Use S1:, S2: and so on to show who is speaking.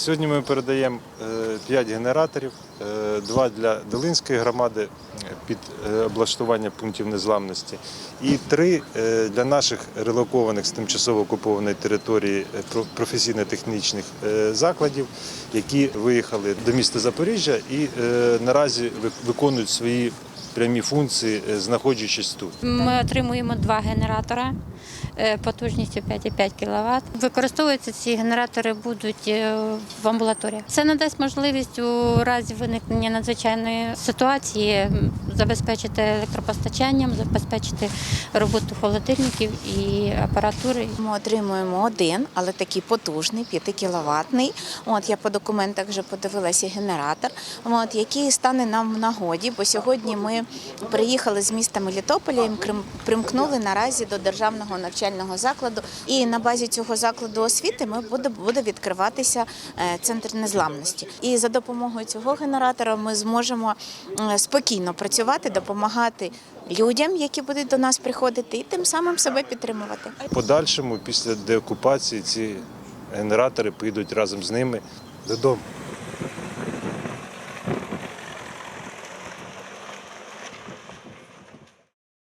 S1: Сьогодні ми передаємо 5 генераторів, е, два для Долинської громади е, під е, облаштування пунктів незламності, і три е, для наших релокованих з тимчасово окупованої території е, про- професійно-технічних е, закладів, які виїхали до міста Запоріжжя і е, наразі ви- виконують свої прямі функції, е, знаходячись тут.
S2: Ми отримуємо два генератора е, потужністю 5,5 кВт. Використовуються ці генератори будуть е, в амбулаторіях. Це надасть можливість у разі виникнення надзвичайної ситуації забезпечити електропостачанням, забезпечити роботу холодильників і апаратури.
S3: Ми отримуємо один, але такий потужний, 5 кіловатний. От я по документах вже подивилася генератор, от, який стане нам в нагоді, бо сьогодні ми приїхали з міста Мелітополя і примкнули наразі до державного навчального закладу. І на базі цього закладу освіти ми буде відкриватися е, центр незламності. І за допомогою цього генератора ми зможемо е, спокійно працювати, допомагати людям, які будуть до нас приходити, і тим самим себе підтримувати.
S1: Подальшому, після деокупації, ці генератори поїдуть разом з ними додому.